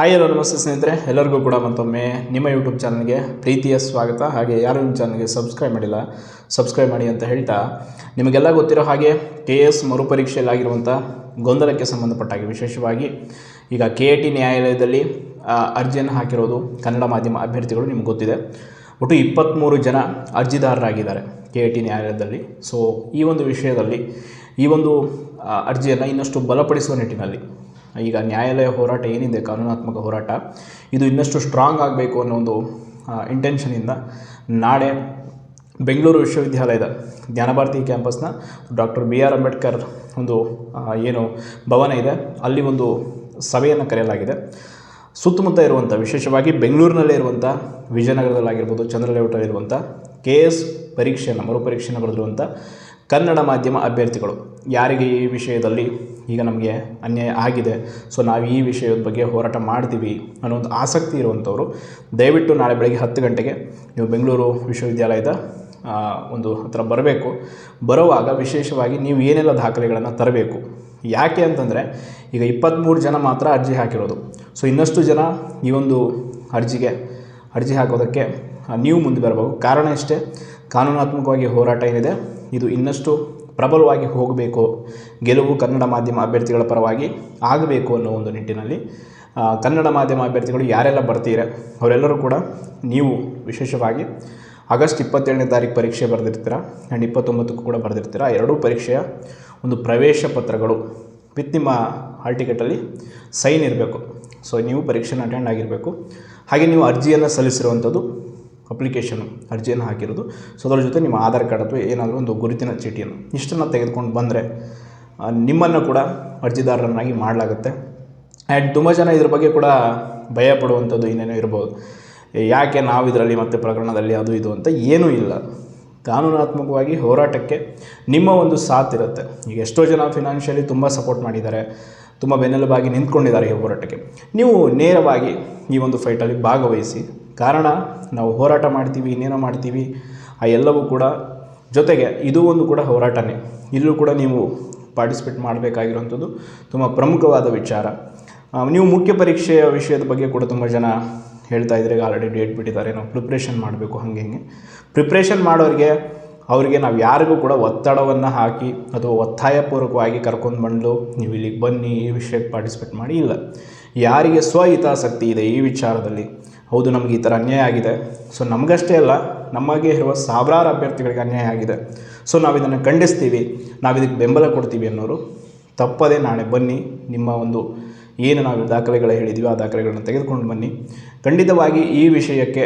Hi hello ನಮಸ್ತೆ ಸ್ನೇಹಿತರೆ, ಎಲ್ಲರಿಗೂ ಕೂಡ ಮತ್ತೊಮ್ಮೆ ನಿಮ್ಮ ಯೂಟ್ಯೂಬ್ ಚಾನಲ್ಗೆ ಪ್ರೀತಿಯ ಸ್ವಾಗತ. ಹಾಗೆ ಯಾರು ನಿಮ್ಮ ಚಾನಲ್ಗೆ ಸಬ್ಸ್ಕ್ರೈಬ್ ಮಾಡಿಲ್ಲ ಸಬ್ಸ್ಕ್ರೈಬ್ ಮಾಡಿ ಅಂತ ಹೇಳ್ತಾ, ನಿಮಗೆಲ್ಲ ಗೊತ್ತಿರೋ ಹಾಗೆ ಕೆ ಎಸ್ ಮರುಪರೀಕ್ಷೆಯಲ್ಲಾಗಿರುವಂಥ ಗೊಂದಲಕ್ಕೆ ಸಂಬಂಧಪಟ್ಟಾಗಿ ವಿಶೇಷವಾಗಿ ಈಗ ಕೆ ಎ ಟಿ ನ್ಯಾಯಾಲಯದಲ್ಲಿ ಅರ್ಜಿಯನ್ನು ಹಾಕಿರೋದು ಕನ್ನಡ ಮಾಧ್ಯಮ ಅಭ್ಯರ್ಥಿಗಳು ನಿಮ್ಗೆ ಗೊತ್ತಿದೆ. ಒಟ್ಟು ಇಪ್ಪತ್ತ್ಮೂರು ಜನ ಅರ್ಜಿದಾರರಾಗಿದ್ದಾರೆ ಕೆ ಎ ಟಿ ನ್ಯಾಯಾಲಯದಲ್ಲಿ. ಸೊ ಈ ಒಂದು ವಿಷಯದಲ್ಲಿ ಈ ಒಂದು ಅರ್ಜಿಯನ್ನು ಇನ್ನಷ್ಟು ಬಲಪಡಿಸುವ ನಿಟ್ಟಿನಲ್ಲಿ ಈಗ ನ್ಯಾಯಾಲಯ ಹೋರಾಟ ಏನಿದೆ, ಕಾನೂನಾತ್ಮಕ ಹೋರಾಟ, ಇದು ಇನ್ನಷ್ಟು ಸ್ಟ್ರಾಂಗ್ ಆಗಬೇಕು ಅನ್ನೋ ಒಂದು ಇಂಟೆನ್ಷನಿಂದ ನಾಳೆ ಬೆಂಗಳೂರು ವಿಶ್ವವಿದ್ಯಾಲಯದ ಜ್ಞಾನಭಾರತಿ ಕ್ಯಾಂಪಸ್ನ ಡಾಕ್ಟರ್ ಬಿ ಆರ್ ಅಂಬೇಡ್ಕರ್ ಒಂದು ಏನು ಭವನ ಇದೆ. ಅಲ್ಲಿ ಒಂದು ಸಭೆಯನ್ನು ಕರೆಯಲಾಗಿದೆ. ಸುತ್ತಮುತ್ತ ಇರುವಂಥ ವಿಶೇಷವಾಗಿ ಬೆಂಗಳೂರಿನಲ್ಲೇ ಇರುವಂಥ ವಿಜಯನಗರದಲ್ಲಾಗಿರ್ಬೋದು ಚಂದ್ರಲೇಔಟಲ್ಲಿರುವಂಥ ಕೆ ಎಸ್ ಪರೀಕ್ಷೆಯನ್ನು, ಮರುಪರೀಕ್ಷೆಯನ್ನು ಬರೆದಿರುವಂಥ ಕನ್ನಡ ಮಾಧ್ಯಮ ಅಭ್ಯರ್ಥಿಗಳು. ಯಾರಿಗೆ ಈ ವಿಷಯದಲ್ಲಿ ಈಗ ನಮಗೆ ಅನ್ಯಾಯ ಆಗಿದೆ? ಸೊ ನಾವು ಈ ವಿಷಯದ ಬಗ್ಗೆ ಹೋರಾಟ ಮಾಡ್ತೀವಿ ಅನ್ನೋ ಒಂದು ಆಸಕ್ತಿ ಇರುವಂಥವ್ರು, ದಯವಿಟ್ಟು ನಾಳೆ ಬೆಳಗ್ಗೆ ಹತ್ತು ಗಂಟೆಗೆ ನೀವು ಬೆಂಗಳೂರು ವಿಶ್ವವಿದ್ಯಾಲಯದ ಒಂದು ಹತ್ರ ಬರಬೇಕು. ಬರುವಾಗ ವಿಶೇಷವಾಗಿ ನೀವು ಏನೆಲ್ಲ ದಾಖಲೆಗಳನ್ನು ತರಬೇಕು? ಯಾಕೆ ಅಂತಂದರೆ, ಈಗ ಇಪ್ಪತ್ತ್ಮೂರು ಜನ ಮಾತ್ರ ಅರ್ಜಿ ಹಾಕಿರೋದು. ಸೊ ಇನ್ನಷ್ಟು ಜನ ಈ ಒಂದು ಅರ್ಜಿಗೆ, ಅರ್ಜಿ ಹಾಕೋದಕ್ಕೆ ನೀವು ಮುಂದೆ ಬರಬೇಕು. ಕಾರಣ ಇಷ್ಟೇ ಕಾನೂನಾತ್ಮಕವಾಗಿ ಹೋರಾಟ ಏನಿದೆ? ಇದು ಇನ್ನಷ್ಟು ಪ್ರಬಲವಾಗಿ ಹೋಗಬೇಕು, ಗೆಲುವು ಕನ್ನಡ ಮಾಧ್ಯಮ ಅಭ್ಯರ್ಥಿಗಳ ಪರವಾಗಿ ಆಗಬೇಕು ಅನ್ನೋ ಒಂದು ನಿಟ್ಟಿನಲ್ಲಿ ಕನ್ನಡ ಮಾಧ್ಯಮ ಅಭ್ಯರ್ಥಿಗಳು ಯಾರೆಲ್ಲ ಬರ್ತೀರ, ಅವರೆಲ್ಲರೂ ಕೂಡ ನೀವು ವಿಶೇಷವಾಗಿ ಆಗಸ್ಟ್ ಇಪ್ಪತ್ತೇಳನೇ ತಾರೀಕು ಪರೀಕ್ಷೆ ಬರೆದಿರ್ತೀರ ಆ್ಯಂಡ್ ಇಪ್ಪತ್ತೊಂಬತ್ತಕ್ಕೂ ಕೂಡ ಬರೆದಿರ್ತೀರ. ಎರಡೂ ಪರೀಕ್ಷೆಯ ಒಂದು ಪ್ರವೇಶ ಪತ್ರಗಳು ವಿತ್ ನಿಮ್ಮ ಹಾಲ್ ಟಿಕೆಟಲ್ಲಿ ಸೈನ್ ಇರಬೇಕು. ಸೊ ನೀವು ಪರೀಕ್ಷೆನ ಅಟೆಂಡ್ ಆಗಿರಬೇಕು. ಹಾಗೆ ನೀವು ಅರ್ಜಿಯನ್ನು ಸಲ್ಲಿಸಿರುವಂಥದ್ದು ಅಪ್ಲಿಕೇಶನ್ ಅರ್ಜಿಯನ್ನು ಹಾಕಿರೋದು. ಸೊ ಅದರ ಜೊತೆ ನಿಮ್ಮ ಆಧಾರ್ ಕಾರ್ಡ್ ಅಥವಾ ಏನಾದರೂ ಒಂದು ಗುರುತಿನ ಚೀಟಿಯನ್ನು ಇಷ್ಟನ್ನು ತೆಗೆದುಕೊಂಡು ಬಂದರೆ ನಿಮ್ಮನ್ನು ಕೂಡ ಅರ್ಜಿದಾರರನ್ನಾಗಿ ಮಾಡಲಾಗುತ್ತೆ. ಆ್ಯಂಡ್ ತುಂಬ ಜನ ಇದ್ರ ಬಗ್ಗೆ ಕೂಡ ಭಯ ಪಡುವಂಥದ್ದು ಏನೇನೋ ಇರ್ಬೋದು. ಯಾಕೆ ನಾವು ಇದರಲ್ಲಿ ಮತ್ತೆ ಪ್ರಕರಣದಲ್ಲಿ ಅದು ಇದು ಅಂತ ಏನೂ ಇಲ್ಲ. ಕಾನೂನಾತ್ಮಕವಾಗಿ ಹೋರಾಟಕ್ಕೆ ನಿಮ್ಮ ಒಂದು ಸಾಥ್ ಇರುತ್ತೆ. ಈಗ ಎಷ್ಟೋ ಜನ ಫಿನಾನ್ಷಿಯಲಿ ತುಂಬ ಸಪೋರ್ಟ್ ಮಾಡಿದ್ದಾರೆ, ತುಂಬ ಬೆನ್ನೆಲುಬಾಗಿ ನಿಂತ್ಕೊಂಡಿದ್ದಾರೆ ಈ ಹೋರಾಟಕ್ಕೆ. ನೀವು ನೇರವಾಗಿ ಈ ಒಂದು ಫೈಟಲ್ಲಿ ಭಾಗವಹಿಸಿ ಕಾರಣ ನಾವು ಹೋರಾಟ ಮಾಡ್ತೀವಿ, ಇನ್ನೇನೋ ಮಾಡ್ತೀವಿ, ಆ ಎಲ್ಲವೂ ಕೂಡ ಜೊತೆಗೆ ಇದು ಒಂದು ಕೂಡ ಹೋರಾಟನೇ. ಇಲ್ಲೂ ಕೂಡ ನೀವು ಪಾರ್ಟಿಸಿಪೇಟ್ ಮಾಡಬೇಕಾಗಿರುವಂಥದ್ದು ತುಂಬ ಪ್ರಮುಖವಾದ ವಿಚಾರ. ನೀವು ಮುಖ್ಯ ಪರೀಕ್ಷೆಯ ವಿಷಯದ ಬಗ್ಗೆ ಕೂಡ ತುಂಬ ಜನ ಹೇಳ್ತಾ ಇದ್ರೆ ಆಲ್ರೆಡಿ ಡೇಟ್ ಬಿಟ್ಟಿದ್ದಾರೆ, ನಾವು ಪ್ರಿಪ್ರೇಷನ್ ಮಾಡಬೇಕು, ಹಾಗೆ ಹಿಂಗೆ. ಪ್ರಿಪ್ರೇಷನ್ ಮಾಡೋರಿಗೆ ಅವರಿಗೆ ನಾವು ಯಾರಿಗೂ ಕೂಡ ಒತ್ತಡವನ್ನು ಹಾಕಿ ಅಥವಾ ಒತ್ತಾಯಪೂರ್ವಕವಾಗಿ ಕರ್ಕೊಂಡು ಬಂದು ನೀವು ಇಲ್ಲಿಗೆ ಬನ್ನಿ, ಈ ವಿಷಯಕ್ಕೆ ಪಾರ್ಟಿಸಿಪೇಟ್ ಮಾಡಿ, ಇಲ್ಲ. ಯಾರಿಗೆ ಸ್ವಹಿತಾಸಕ್ತಿ ಇದೆ ಈ ವಿಚಾರದಲ್ಲಿ ಹೌದು, ನಮಗೆ ಈ ಥರ ಅನ್ಯಾಯ ಆಗಿದೆ. ಸೊ ನಮಗಷ್ಟೇ ಅಲ್ಲ ನಮಗೆ ಇರುವ ಸಾವಿರಾರು ಅಭ್ಯರ್ಥಿಗಳಿಗೆ ಅನ್ಯಾಯ ಆಗಿದೆ. ಸೊ ನಾವು ಇದನ್ನು ಖಂಡಿಸ್ತೀವಿ ನಾವು ಇದಕ್ಕೆ ಬೆಂಬಲ ಕೊಡ್ತೀವಿ ಅನ್ನೋರು, ತಪ್ಪದೇ ನಾಳೆ ಬನ್ನಿ, ನಿಮ್ಮ ಒಂದು ಏನು ನಾವು ದಾಖಲೆಗಳ ಹೇಳಿದ್ದೀವಿ ಆ ದಾಖಲೆಗಳನ್ನು ತೆಗೆದುಕೊಂಡು ಬನ್ನಿ. ಖಂಡಿತವಾಗಿ ಈ ವಿಷಯಕ್ಕೆ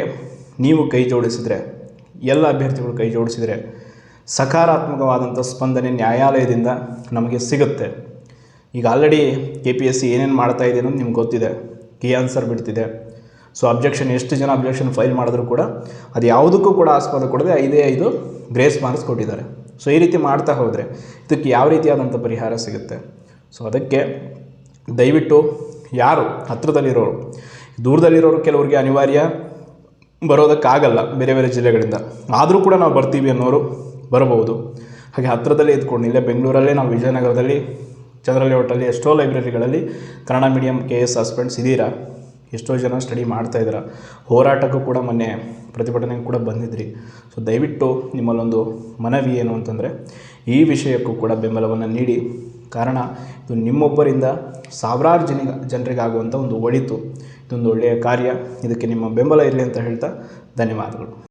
ನೀವು ಕೈ ಜೋಡಿಸಿದರೆ, ಎಲ್ಲ ಅಭ್ಯರ್ಥಿಗಳು ಕೈ ಜೋಡಿಸಿದರೆ ಸಕಾರಾತ್ಮಕವಾದಂಥ ಸ್ಪಂದನೆ ನ್ಯಾಯಾಲಯದಿಂದ ನಮಗೆ ಸಿಗುತ್ತೆ. ಈಗ already K P S C ಏನೇನು ಮಾಡ್ತಾ ಇದೆ ಅನ್ನೋದು ನಿಮ್ಗೆ ಗೊತ್ತಿದೆ. ಕಿ ಆನ್ಸರ್ ಬಿಡ್ತಿದೆ. ಸೊ ಅಬ್ಜೆಕ್ಷನ್ ಎಷ್ಟು ಜನ ಅಬ್ಜೆಕ್ಷನ್ ಫೈಲ್ ಮಾಡಿದ್ರು ಕೂಡ ಅದು ಯಾವುದಕ್ಕೂ ಕೂಡ ಆಸ್ಪದ ಕೊಡದೆ ಐದೇ ಐದು ಗ್ರೇಸ್ ಮಾರ್ಕ್ಸ್ ಕೊಟ್ಟಿದ್ದಾರೆ. ಸೊ ಈ ರೀತಿ ಮಾಡ್ತಾ ಹೋದರೆ ಇದಕ್ಕೆ ಯಾವ ರೀತಿಯಾದಂಥ ಪರಿಹಾರ ಸಿಗುತ್ತೆ? ಸೊ ಅದಕ್ಕೆ ದಯವಿಟ್ಟು ಯಾರು ಹತ್ತಿರದಲ್ಲಿರೋರು ದೂರದಲ್ಲಿರೋರು ಕೆಲವರಿಗೆ ಅನಿವಾರ್ಯ ಬರೋದಕ್ಕಾಗಲ್ಲ ಬೇರೆ ಬೇರೆ ಜಿಲ್ಲೆಗಳಿಂದ. ಆದರೂ ಕೂಡ ನಾವು ಬರ್ತೀವಿ ಅನ್ನೋರು ಬರಬಹುದು. ಹಾಗೆ ಹತ್ತಿರದಲ್ಲೇ ಇದ್ಕೊಂಡು, ಇಲ್ಲೇ ಬೆಂಗಳೂರಲ್ಲೇ ನಾವು ವಿಜಯನಗರದಲ್ಲಿ, ಚಂದ್ರಲೇಔಟಲ್ಲಿ ಎಷ್ಟೋ ಲೈಬ್ರರಿಗಳಲ್ಲಿ ಕನ್ನಡ ಮೀಡಿಯಂ ಕೆ ಎಸ್ ಸಸ್ಪೆಂಡ್ಸ್ ಇದ್ದೀರಾ ಎಷ್ಟೋ ಜನ ಸ್ಟಡಿ ಮಾಡ್ತಾ ಇದ್ದಾರೆ ಹೋರಾಟಕ್ಕೂ ಕೂಡ ಮೊನ್ನೆ ಪ್ರತಿಭಟನೆಗೆ ಕೂಡ ಬಂದಿದ್ರಿ. ಸೊ ದಯವಿಟ್ಟು ನಿಮ್ಮಲ್ಲೊಂದು ಮನವಿ ಏನು ಅಂತಂದರೆ, ಈ ವಿಷಯಕ್ಕೂ ಕೂಡ ಬೆಂಬಲವನ್ನು ನೀಡಿ. ಕಾರಣ, ಇದು ನಿಮ್ಮೊಬ್ಬರಿಂದ ಸಾವಿರಾರು ಜನ ಜನರಿಗಾಗುವಂಥ ಒಂದು ಒಳಿತು. ಇದೊಂದು ಒಳ್ಳೆಯ ಕಾರ್ಯ. ಇದಕ್ಕೆ ನಿಮ್ಮ ಬೆಂಬಲ ಇರಲಿ ಅಂತ ಹೇಳ್ತಾ ಧನ್ಯವಾದಗಳು.